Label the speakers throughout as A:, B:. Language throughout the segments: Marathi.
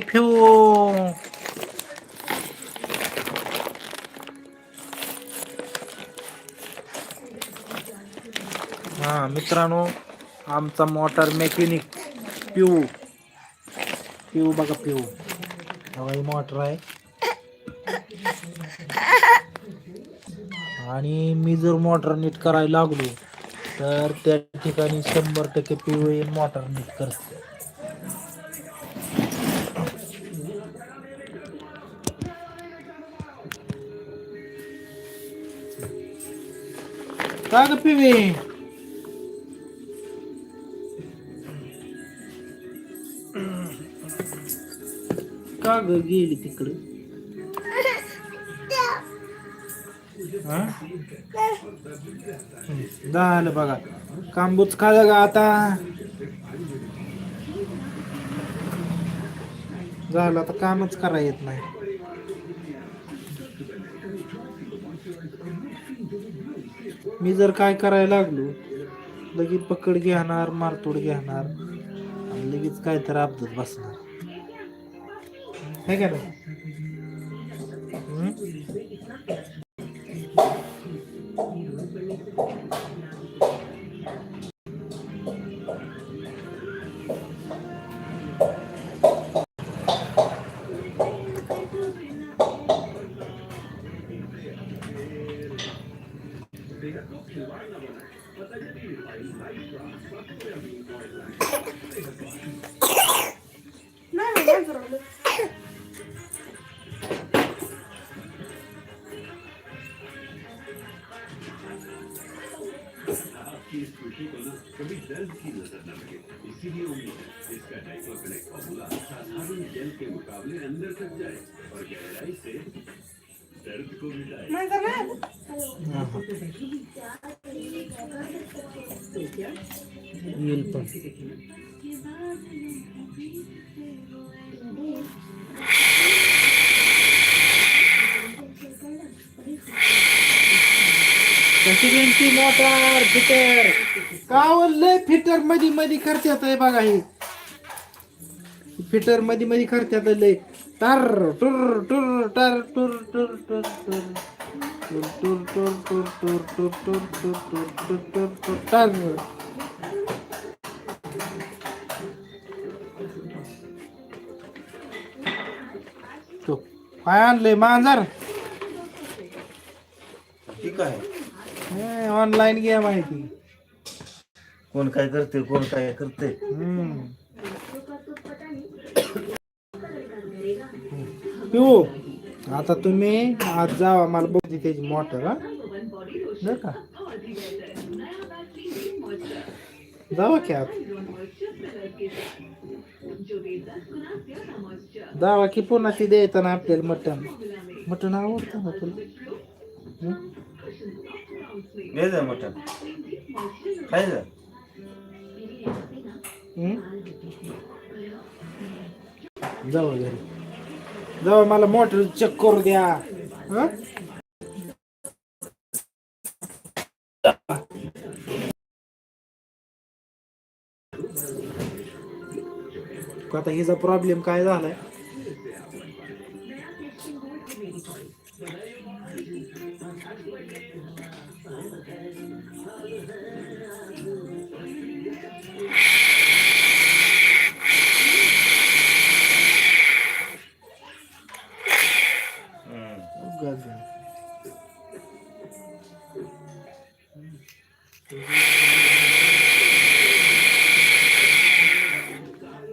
A: फ्यू हा मित्रांनो आमचा मोटर मेकॅनिक पिऊ. पिऊ बघा पिऊ. हवाई मोटर आहे. आणि मी जर मोटर नीट करायला लागलो तर त्या ठिकाणी शंभर टक्के पिऊ येईल मोटर नीट करते. का ग पिवे का ग गेली तिकडे झालं बघा कांबूच खाल्लं का आता झालं आता कामच करा येत नाही. मी जर काय करायला लागलो लगेच पकड घेणार मारतोड घेणार आणि लगेच काय तर अपघात बसणार. हे का नाही? आपकी
B: को नज़र न इसका डाइपर कनेक्ट
A: फॉर्मूला साधारण जल के मुकाबले अंदर तक जाए और गहराई फिटर कावलय फिटर मधी मधी करत्यात है। हे फिटर मधी मधी करत्यात लय टर टुर टुर टर टुर टुर टुर टुर टुर टुर टुर टुर टुर टुर टुर टुर टुर टुर टुर टर तो काय आणलंय मांजर
C: ठीक आहे
A: ऑनलाईन गेम आहे ती
C: कोण काय करते कोण काय करते
A: हम्म. पिऊ. आता तुम्ही आज जावा मला बघते त्याची मोटर हा. बरं का? जावा की आत? जावा की पुन्हा ती द्यायचं ना आपल्याला मटण. मटण आवडतं ना तुला?
C: घ्यायचं मटण?
A: जावा घरी. जावा मला मोटर चेक करू द्या हं? आता हिचा प्रॉब्लेम काय झालाय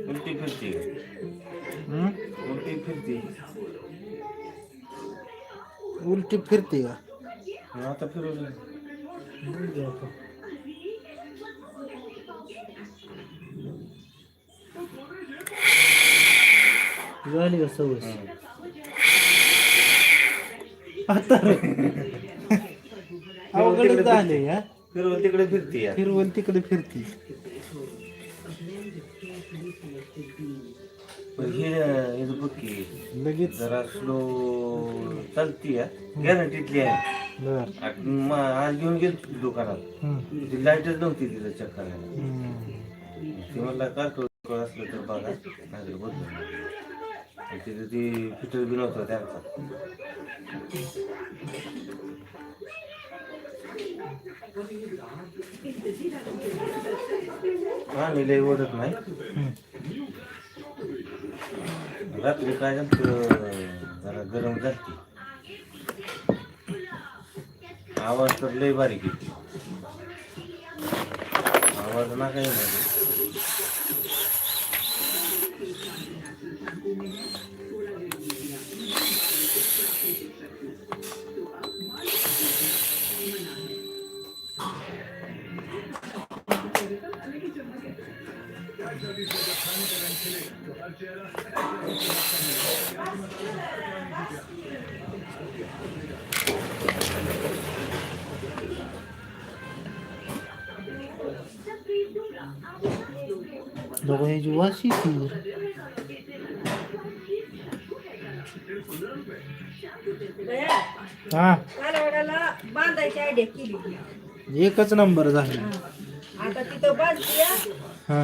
C: उलटी फिरती.
A: हं?
C: उलटी फिरती.
A: उलटी फिरते का?
C: आता फिरवलं.
A: झाली का सवय आता अवघड झाले हा?
C: फिरवून तिकडे फिरती या
A: फिरवल तिकडे फिरती.
C: पण हे बघ की
A: लगेच.
C: जरा स्लो चालती या गॅरंटीतली आहे.
A: बर.
C: आ- म- आज घेऊन गेलो दुकानात.
A: हम्म.
C: ती लाईटच नव्हती तिथं चेक करायला.
A: हम्म.
C: ती म्हणला कारकोळ असलं तर बघा. नाहीतर बदलून आणि तिथे ती फिटर बी नव्हतं त्यांचा आणि लय ओढत नाही. रात्री काय झालं जरा गरम झाली आवाज तर लय बारीक येते. आवाज ना काही नाही.
A: बघा ह्याची वास येते हा एकच नंबर झाला.
B: आता तिथं बांधली
A: हा.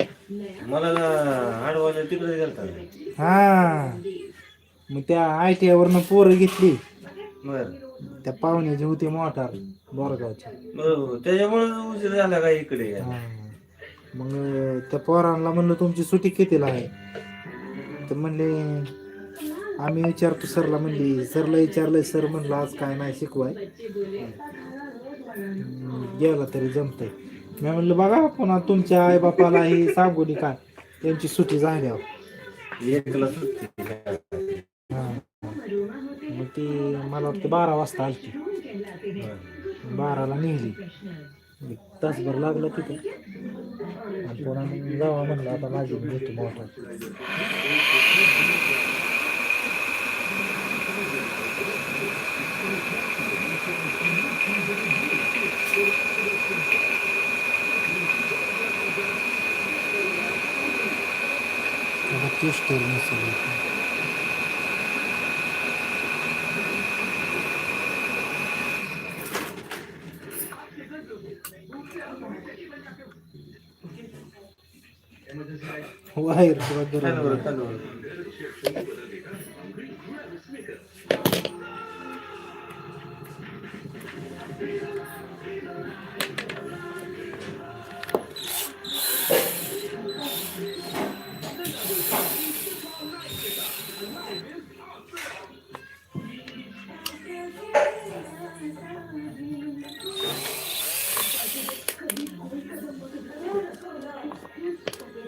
C: मला आडवायला तिकडे गेलता.
A: हा. मग त्या आय टी वरनं पोरं घेतली.
C: बर.
A: त्या पाहुण्याची होती मोटार बोरगावची.
C: बरोबर. त्याच्यामुळे उशीर झाला काय इकडे?
A: हा. मग त्या पोरांना म्हणलं तुमची सुट्टी कितीला आहे? तर म्हणले आम्ही विचारतो सरला. म्हणली सरला विचारलंय सर म्हणलं आज काय नाही शिकवाय. हम्म, गेला तरी जमतंय. मी म्हणलं बघा पुन्हा तुमच्या आई बापाला ही सांगून काय त्यांची सुट्टी झाल्यावर.
C: एकला सुट्टी.
A: मग ती मला वाटतं बारा वाजता आलती. बाराला निघली तासभर लागला तिथे. आणि पुन्हा मग जावा म्हणलं आता माझी घेतो मोठा त्याला तेच तर नसेल वायर तुला
C: चालू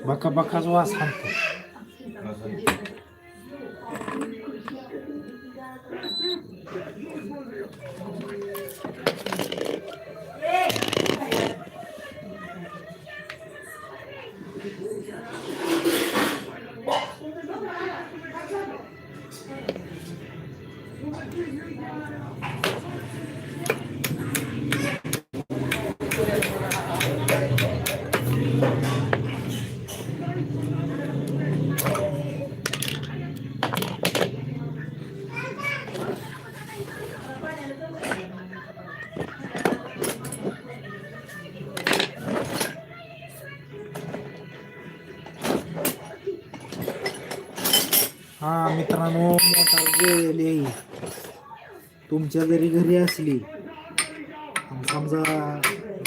A: गरम
C: बरं, चालू
A: मित्रांनो मोटार गेलेली आहे तुमच्या जरी घरी असली समजा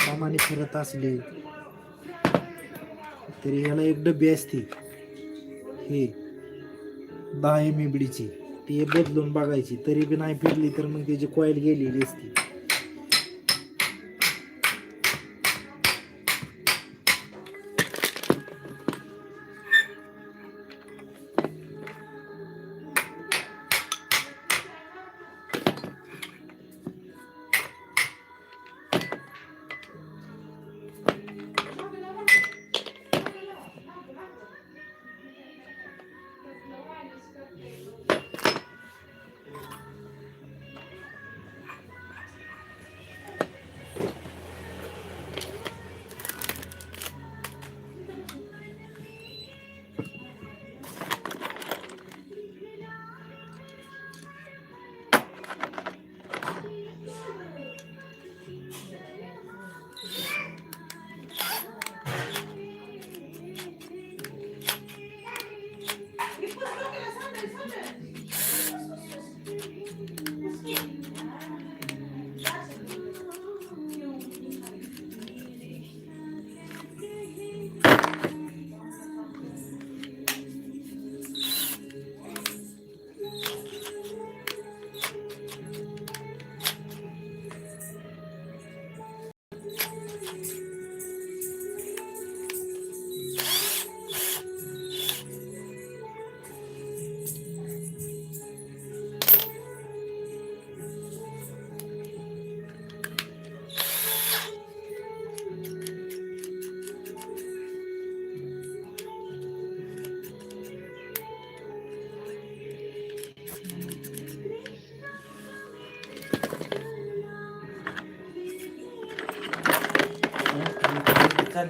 A: कामाने फिरत असले तरी ह्याला एक डबी असते. हे दहा एम एबडीची ती बदलून बघायची. तरी बी नाही फिरली तर मग त्याची कॉईल गेलेली असती.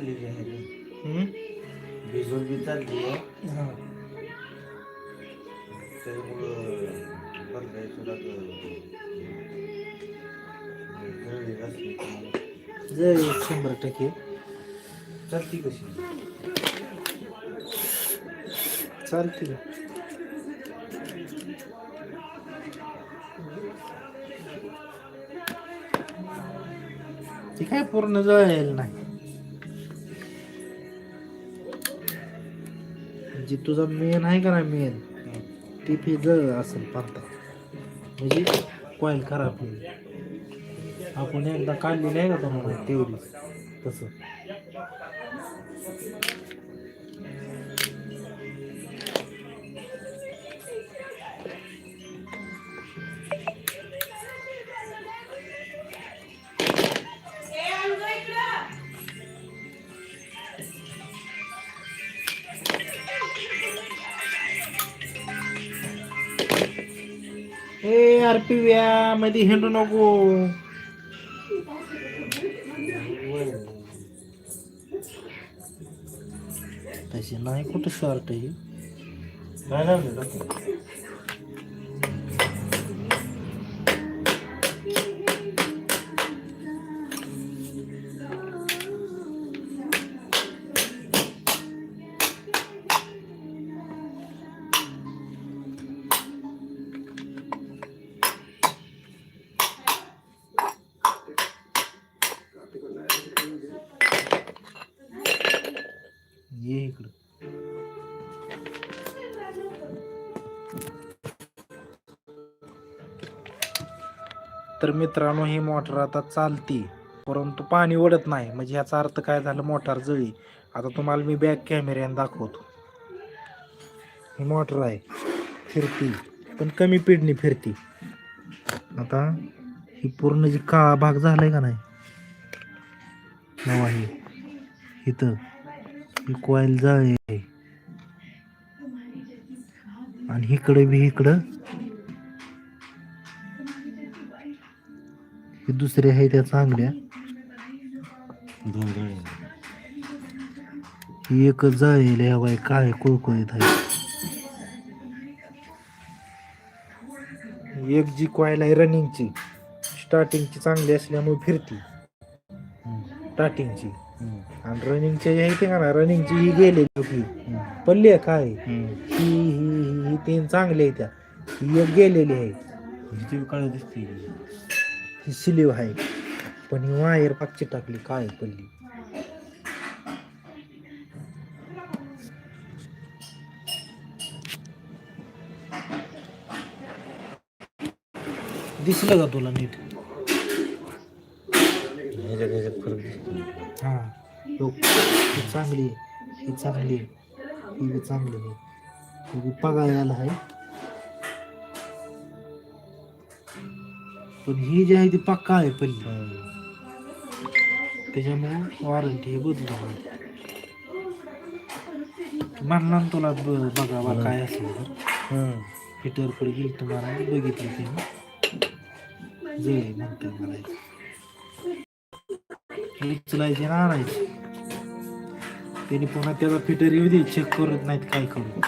C: चाललेली आहे? भिजून बी चालली आहे.
A: हा.
C: त्याच्यामुळं बरं तुला
A: जय शंभर टक्के.
C: चालती कशी?
A: चालते ती काय पूर्ण जळलेलं नाही. जी तुझा मेन आहे का ना मेन ती फी जळ असेल पाहता. म्हणजे कॉईल खराब होईल. आपण एकदा काढलेली आहे का तुम्हाला? तेवढी तसं. ए यार पिव्या मध्ये हिंडू नको. तशी नाही कुठं शॉर्ट आहे? तर मित्रांनो ही मोटर आता चालती परंतु पाणी ओढत नाही. म्हणजे ह्याचा अर्थ काय झालं? मोटार जळी. आता तुम्हाला मी बॅक कॅमेऱ्याने दाखवतो. ही मोटर आहे फिरती पण कमी पिडणी फिरती. आता ही पूर्ण जी काळा भाग झालाय का नाही? नवा ही इथं. ही कॉईल जाळी आहे. आणि इकडे बी इकडं ही दुसरी आहे त्या चांगल्या. ही एकच जळलेली आहे बाई काय कुळकुळीत आहे. एक जी कॉईल आहे रनिंगची स्टार्टिंगची चांगली असल्यामुळे फिरती. स्टार्टिंगची आणि रनिंगची आहे ते का ना रनिंगची ही गेलेली होती. पल्ली आहे. काय ही ही ही ही तीन चांगली आहे त्या. ही एक गेलेली आहे.
C: दिसते
A: ही सिलीव आहे. पण ही वायर पाकची टाकली काय पडली? दिसलं का तुला नीट? हां. लोक चांगली चांगली चांगली पगार आला आहे. पण ही जी आहे ती पक्का आहे पहिली त्याच्यामुळे वॉरंटी हे बदलू म्हणला ना तुला ब- बघावा काय असेल तर. फिटरकडे गेली तुम्हाला बघितली ते. म्हणते मला. उचलायचे ना आणायचे. त्यांनी पुन्हा त्याचा फिटर येऊ दे चेक करत नाहीत काय करू.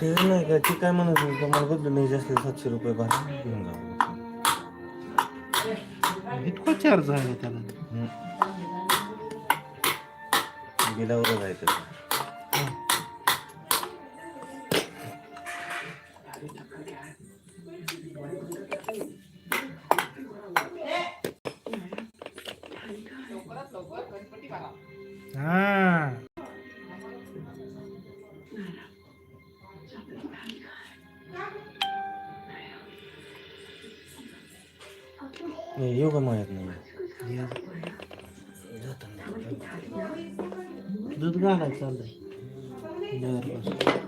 C: ते नाही का ती काय म्हणत होती तुम्हाला बदलून नाही जास्त सातशे रुपये भाडं घेऊन जा
A: इतका चार्ज आहे त्याला
C: ते.
A: हा.
C: हे येऊ का माहीत नाही
A: घालायचं चाललंय बरं बरं